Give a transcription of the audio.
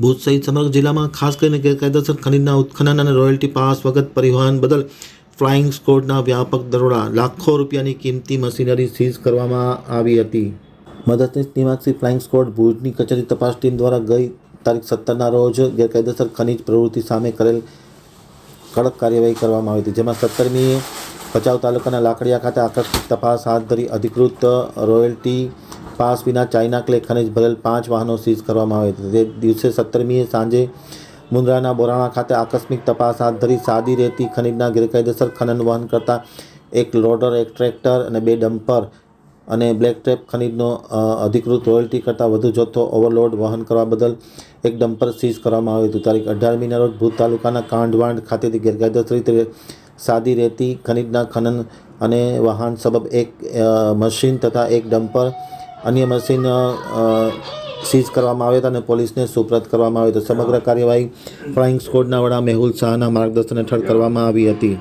ભુજ સહિત સમગ્ર જિલ્લામાં ખાસ કરીને ગેરકાયદેસર ખનીજના ઉત્ખનન અને રોયલ્ટી પાસ વગર પરિવહન બદલ ફ્લાઇંગ સ્કોડના વ્યાપક દરોડા, લાખો રૂપિયાની કિંમતી મશીનરી સીઝ કરવામાં આવી હતી. મદદનીશ નિવાસી ફ્લાઇંગ સ્કોડ ભુજની કચેરી તપાસ ટીમ દ્વારા ગઈ તારીખ સત્તરના રોજ ગેરકાયદેસર ખનીજ પ્રવૃત્તિ સામે કરેલ કડક કાર્યવાહી કરવામાં આવી હતી, જેમાં સત્તરમીએ ભચાઉ તાલુકાના લાકડિયા ખાતે આકસ્મિક તપાસ હાથ ધરી અધિકૃત રોયલ્ટી પાસ વિના ચાઇના ક્લે ખનીજ ભરેલ પાંચ વાહનો સીઝ કરવામાં આવ્યા હતા. તે દિવસે સત્તરમીએ સાંજે મુન્દ્રાના બોરાણા ખાતે આકસ્મિક તપાસ હાથ ધરી સાદી રેતી ખનીજના ગેરકાયદેસર ખનન વહન કરતા એક લોડર, એક ટ્રેક્ટર અને બે ડમ્પર અને બ્લેક ટેપ ખનીજનો અધિકૃત રોયલ્ટી કરતાં વધુ જથ્થો ઓવરલોડ વહન કરવા બદલ એક ડમ્પર સીઝ કરવામાં આવ્યું હતું. તારીખ અઢારમીના રોજ ભૂત તાલુકાના કાંડવાંડ ખાતેથી ગેરકાયદેસર રીતે સાદી રેતી ખનીજના ખનન અને વાહન સબબ એક મશીન તથા એક ડમ્પર અન્ય મશીન સીઝ કરવામાં આવ્યા હતા અને પોલીસને સુપ્રત કરવામાં આવ્યો હતો સમગ્ર કાર્યવાહી ફ્લાઇંગ સ્કોડના વડા મેહુલ શાહના માર્ગદર્શન હેઠળ કરવામાં આવી હતી.